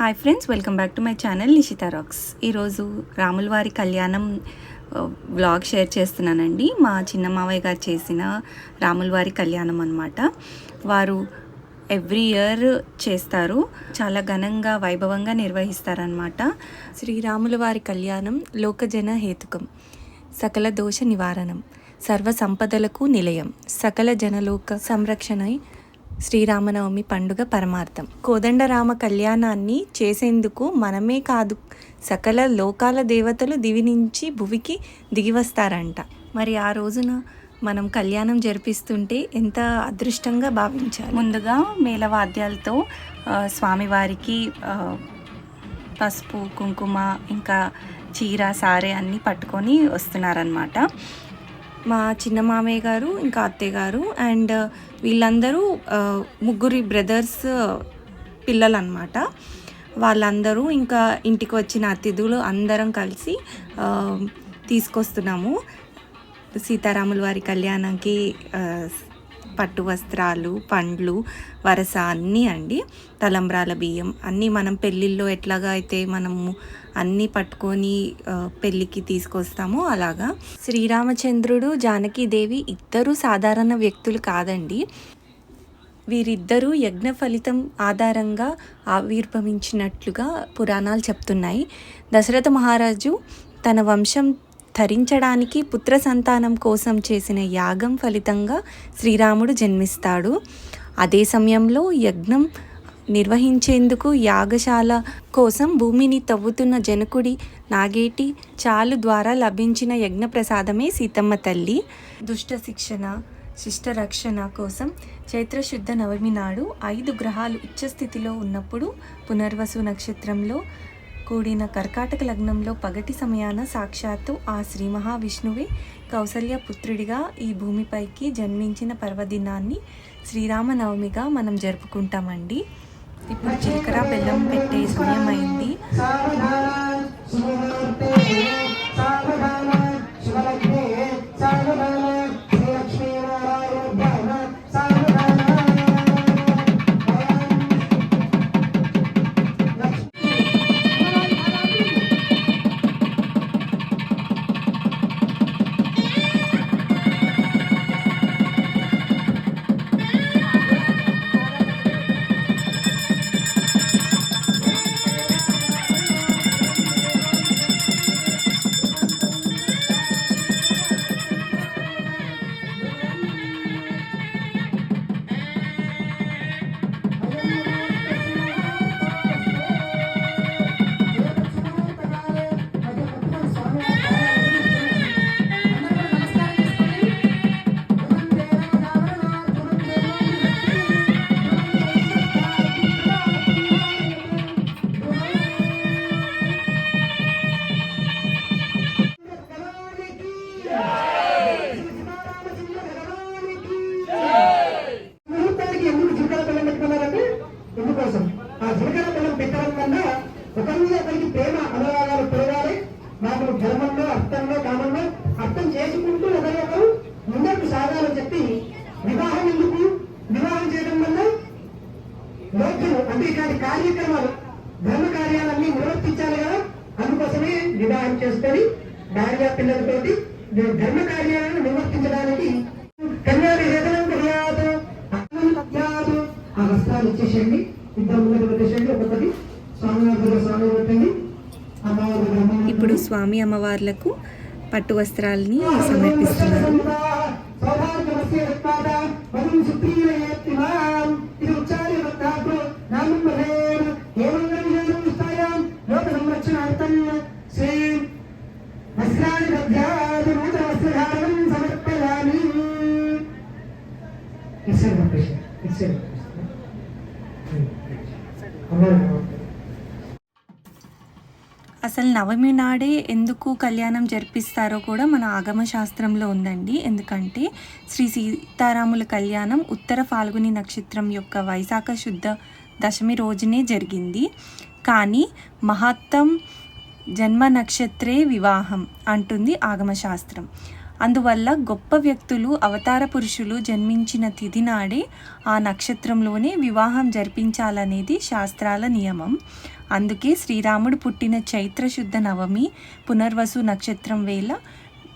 Hi friends welcome back to my channel Nishitha rocks ఈరోజు రాముల వారి కళ్యాణం వ్లాగ్ షేర్ చేస్తున్నానండి. మా చిన్న మావయ్య గారు చేసిన రాముల వారి కళ్యాణం అనమాట వారు ఎవ్రీ ఇయర్ చేస్తారు. చాలా ఘనంగా వైభవంగా నిర్వహిస్తారనమాట శ్రీరాముల వారి కళ్యాణం లోకజన హేతుకం సకల దోష నివారణం సర్వ సంపదలకు నిలయం సకల జనలోక సంరక్షణై శ్రీరామనవమి పండుగ పరమార్థం. కోదండరామ కళ్యాణాన్ని చేసేందుకు మనమే కాదు సకల లోకాల దేవతలు దివి నుంచి భువికి దిగివస్తారంట మరి ఆ రోజున మనం కళ్యాణం జరిపిస్తుంటే ఎంత అదృష్టంగా భావించాలి? ముందుగా మేళవాద్యాలతో స్వామివారికి పసుపు కుంకుమ ఇంకా చీర సారే అన్నీ పట్టుకొని వస్తున్నారనమాట మా చిన్న మామయ్య గారు ఇంకా అత్తయ్య గారు అండ్ వీళ్ళందరూ ముగ్గురి బ్రదర్స్ పిల్లలన్నమాట. వాళ్ళందరూ ఇంకా ఇంటికి వచ్చిన అతిథులు అందరం కలిసి తీసుకొస్తున్నాము. సీతారాముల వారి కళ్యాణంకి పట్టు వస్త్రాలు పండ్లు వరస అన్నీ అండి. తలంబ్రాల బియ్యం అన్నీ మనం పెళ్ళిళ్ళలో ఎట్లాగా అయితే మనము అన్నీ పట్టుకొని పెళ్ళికి తీసుకొస్తామో అలాగా. శ్రీరామచంద్రుడు జానకీదేవి ఇద్దరు సాధారణ వ్యక్తులు కాదండి. వీరిద్దరూ యజ్ఞ ఫలితం ఆధారంగా ఆవిర్భవించినట్లుగా పురాణాలు చెప్తున్నాయి. దశరథ మహారాజు తన వంశం ధరించడానికి పుత్ర సంతానం కోసం చేసిన యాగం ఫలితంగా శ్రీరాముడు జన్మిస్తాడు. అదే సమయంలో యజ్ఞం నిర్వహించేందుకు యాగశాల కోసం భూమిని తవ్వుతున్న జనకుడి నాగేటి చాలు ద్వారా లభించిన యజ్ఞ ప్రసాదమే సీతమ్మ తల్లి. దుష్ట శిక్షణ శిష్ట రక్షణ కోసం చైత్రశుద్ధ నవమి నాడు ఐదు గ్రహాలు ఉచ్చస్థితిలో ఉన్నప్పుడు పునర్వసు నక్షత్రంలో కూడిన కర్కాటక లగ్నంలో పగటి సమయాన సాక్షాత్తు ఆ శ్రీ మహావిష్ణువే కౌసల్య పుత్రుడిగా ఈ భూమిపైకి జన్మించిన పర్వదినాన్ని శ్రీరామనవమిగా మనం జరుపుకుంటామండి. ఇప్పుడు జీలకర్ర బెల్లం పెట్టే సమయం అయింది లోక్యం అంటే ఇట్లాంటి కార్యక్రమాలు ధర్మ కార్యాలన్నీ నిర్వర్తించాలి కదా? అందుకోసమే వివాహం చేసుకొని భార్య పిల్లలతోటి ధర్మ కార్యాలను నిర్వర్తించడానికి ఆ వస్త్రాలు ఇచ్చేసేయండి. ఇద్దరు ముందు పెట్టేసేయండి ఒక్కొక్కటి స్వామివారి స్వామి పెట్టండి. ఇప్పుడు స్వామి అమ్మవార్లకు పట్టు వస్త్రాలని సమర్పిస్తున్నారు. ಅಸ್ಯ ಉತ್ಪಾದ ಮಧು ಸುತ್ರೀರಯತ್ತಿಮಾಂ ಇದು ಉಚ್ಚಾರ್ಯ ಮತ್ತಾತು ನಾಮಂ ಭವೇಮ ಏವಂಗ ವಿಜಯನಮಸ್ತಾಯಾಂ ಲೋಕ ಸಂರಕ್ಷಣಾರ್ಥಂ ಶ್ರೀ ವಸ್ತ್ರಾಣಿ ಬದ್ಧಾದಿ ನೂತ ವಸ್ತ್ರಧಾರಣಂ ಸಮರ್ಪಯಾಮಿ ಇಸೆ ಮಕ್ಕಳ ಇಸೆ ಮಕ್ಕಳ ಅಮ್ಮ అసలు నవమి నాడే ఎందుకు కళ్యాణం జరిపిస్తారో కూడా మన ఆగమ శాస్త్రంలో ఉందండి. ఎందుకంటే శ్రీ సీతారాముల కళ్యాణం ఉత్తర ఫాల్గుని నక్షత్రం యొక్క వైశాఖ శుద్ధ దశమి రోజునే జరిగింది. కానీ మహత్తం జన్మ నక్షత్రే వివాహం అంటుంది ఆగమ శాస్త్రం. అందువల్ల గొప్ప వ్యక్తులు అవతార పురుషులు జన్మించిన తిథి నాడే ఆ నక్షత్రంలోనే వివాహం జరిపించాలనేది శాస్త్రాల నియమం. అందుకే శ్రీరాముడు పుట్టిన చైత్రశుద్ధ నవమి పునర్వసు నక్షత్రం వేళ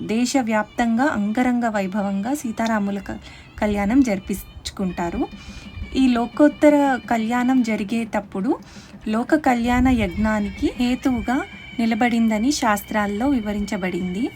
దేశవ్యాప్తంగా అంగరంగ వైభవంగా సీతారాముల క- కళ్యాణం జరిపించుకుంటారు. ఈ లోకోత్తర కళ్యాణం జరిగేటప్పుడు లోక కళ్యాణ యజ్ఞానికి హేతువుగా నిలబడిందని శాస్త్రాల్లో వివరించబడింది.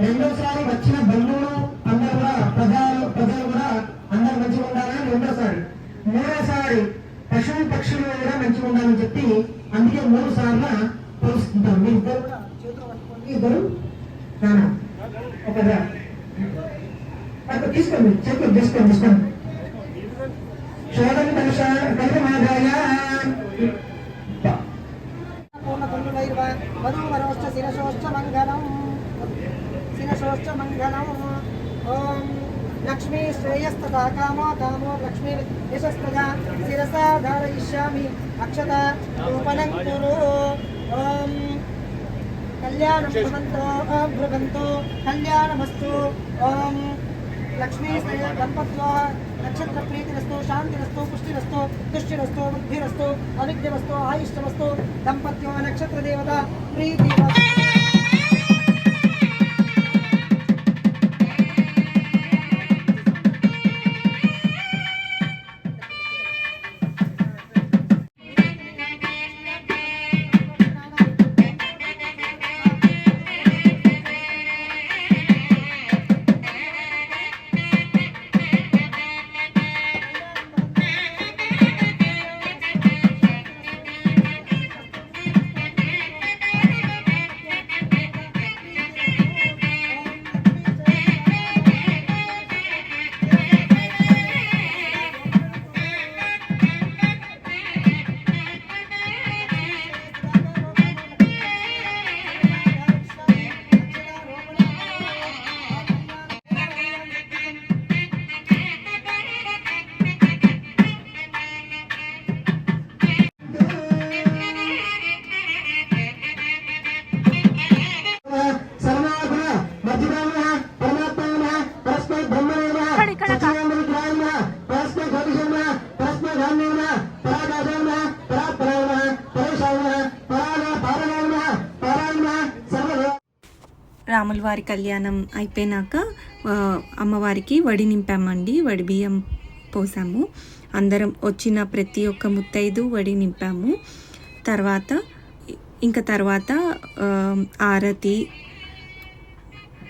రెండోసారి వచ్చిన బంధువులు అందరు కూడా ప్రజలు ప్రజలు కూడా అందరు మంచిగా ఉండాలని రెండోసారి. మూడోసారి పశువు పక్షులు కూడా మంచిగా ఉండాలని చెప్పి అందుకే మూడు సార్లు పోలుస్తుంటాం. మీ ఇద్దరు ఇద్దరు? ఒకదా ఒక రా. తీసుకోండి. చేతులు తీసుకోండి తీసుకోండి. శోధన కలిసి కల్పమాదాయ तथा कामो लक्ष्मी यशस्तदा शिरसा धारयिष्यामि अक्षता रूपणं कुरु। ॐ कल्याणं भवन्तो भ्रुवन्तु, कल्याणमस्तु। ॐ लक्ष्मीस्तया गणपत्वः नक्षत्रप्रीतिरस्तु, शान्तिरस्तु, पुष्टिरस्तु तुष्टिरस्तु बुद्धिरस्तु अविद्यवस्तु आयुष्यवस्तु दम्पत्यो नक्षत्रदेवता, प्रीतिरस्तु। వారి కళ్యాణం అయిపోయినాక అమ్మవారికి వడి నింపామండి. వడి బియ్యం పోసాము. అందరం వచ్చిన ప్రతి ఒక్క ముత్తైదు వడి నింపాము. తర్వాత ఇంకా తర్వాత ఆరతి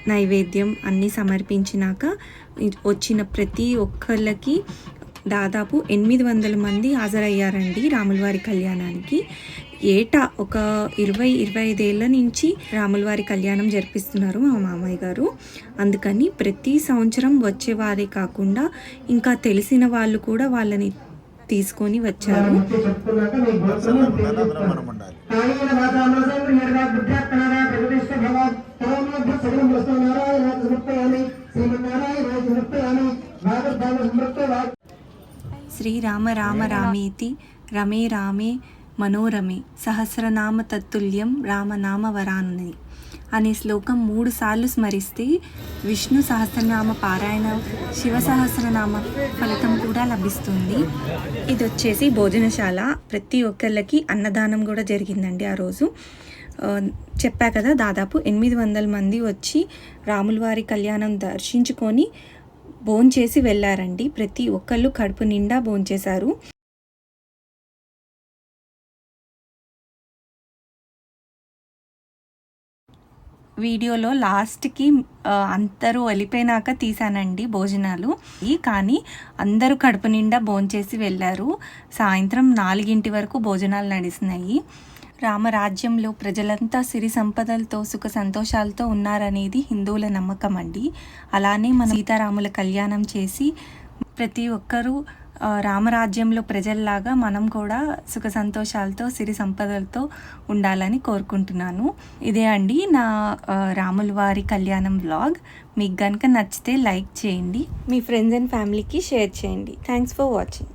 నైవేద్యం అన్నీ సమర్పించినాక వచ్చిన ప్రతి ఒక్కళ్ళకి దాదాపు ఎనిమిది వందల మంది హాజరయ్యారండి రాములవారి కళ్యాణానికి. ఏటా ఒక ఇరవై ఇరవై ఐదేళ్ళ నుంచి రాములవారి కళ్యాణం జరిపిస్తున్నారు మా మామయ్య గారు. అందుకని ప్రతి సంవత్సరం వచ్చేవారే కాకుండా ఇంకా తెలిసిన వాళ్ళు కూడా వాళ్ళని తీసుకొని వచ్చారు. శ్రీమన్నారాయణ శ్రీరామ రామ రామేతి రమే రామే మనోరమే సహస్రనామ తత్తుల్యం రామనామ వరానని. అనే శ్లోకం మూడు సార్లు స్మరిస్తే విష్ణు సహస్రనామ పారాయణ శివ సహస్రనామ ఫలితం కూడా లభిస్తుంది. ఇది వచ్చేసి భోజనశాల. ప్రతి ఒక్కళ్ళకి అన్నదానం కూడా జరిగిందండి ఆ రోజు. చెప్పా కదా దాదాపు ఎనిమిది వందల మంది వచ్చి రాములవారి కళ్యాణం దర్శించుకొని భోంచేసి వెళ్ళారండి ప్రతి ఒక్కళ్ళు కడుపు నిండా భోంచేశారు. వీడియోలో లాస్ట్కి అందరూ వెళ్ళిపోయినాక తీసానండి భోజనాలు. ఈ కానీ అందరూ కడుపు నిండా భోంచేసి వెళ్ళారు సాయంత్రం నాలుగింటి వరకు భోజనాలు నడిచినాయి రామరాజ్యంలో ప్రజలంతా సిరి సంపదలతో సుఖ సంతోషాలతో ఉన్నారనేది హిందువుల నమ్మకం అండి. అలానే మన సీతారాముల కళ్యాణం చేసి ప్రతి ఒక్కరూ రామరాజ్యంలో ప్రజల్లాగా మనం కూడా సుఖ సంతోషాలతో సిరి సంపదలతో ఉండాలని కోరుకుంటున్నాను. ఇదే అండి నా రాముల వారి కళ్యాణం వ్లాగ్. మీకు కనుక నచ్చితే లైక్ చేయండి. మీ ఫ్రెండ్స్ అండ్ ఫ్యామిలీకి షేర్ చేయండి. Thanks for watching.